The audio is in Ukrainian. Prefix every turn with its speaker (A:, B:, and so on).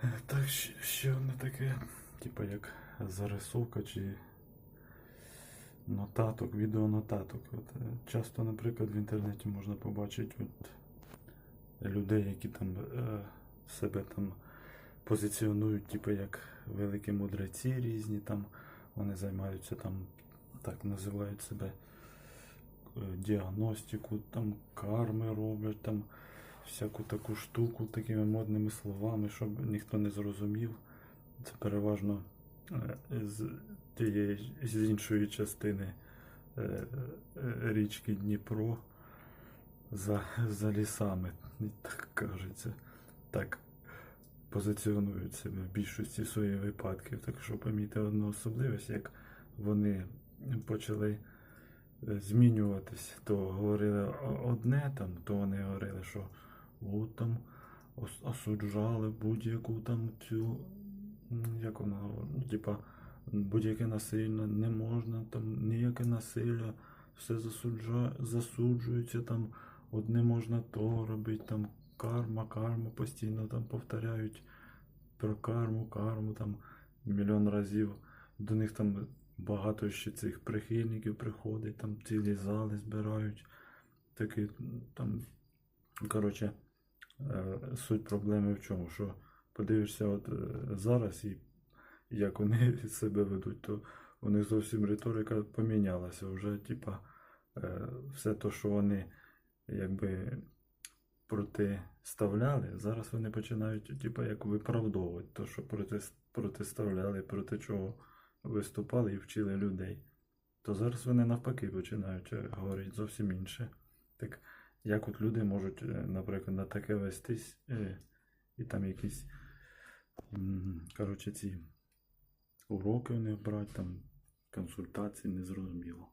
A: Так, ще- одне таке, типу як зарисовка чи нотаток, відеонотаток. От, е, часто, наприклад, в інтернеті можна побачити от, людей, які там е, себе там позиціонують, типу як великі мудреці різні, там вони займаються там, так називають себе е, діагностику, там карми роблять, там всяку таку штуку такими модними словами, щоб ніхто не зрозумів. Це переважно е, з тієї з іншої частини е, е, річки Дніпро за, за лісами, так кажеться. Так позиціонують себе в більшості своїх випадків. Так що помітьте одну особливість, як вони почали змінюватись, то говорили одне там, то вони говорили, що от там осуджали будь-яку там цю, як вона, ну, типа, будь-яке насилля не можна, там ніяке насилля, все засуджа, засуджується, там одне можна то робити, там карма, карма постійно там повторяють про карму, карму там мільйон разів. До них там багато ще цих прихильників приходить, там цілі зали збирають. Такі там, коротше, суть проблеми в чому? Що подивишся от е, зараз і як вони себе ведуть, то у них зовсім риторика помінялася. Вже, типа, е, все те, що вони якби протиставляли, зараз вони починають, типа, як виправдовувати те, що проти, протиставляли, проти чого виступали і вчили людей. То зараз вони навпаки починають е, говорити зовсім інше. Так як от люди можуть, е, наприклад, на таке вестись, е, і там якісь, коротше, ці уроки не брати, там консультації, незрозуміло.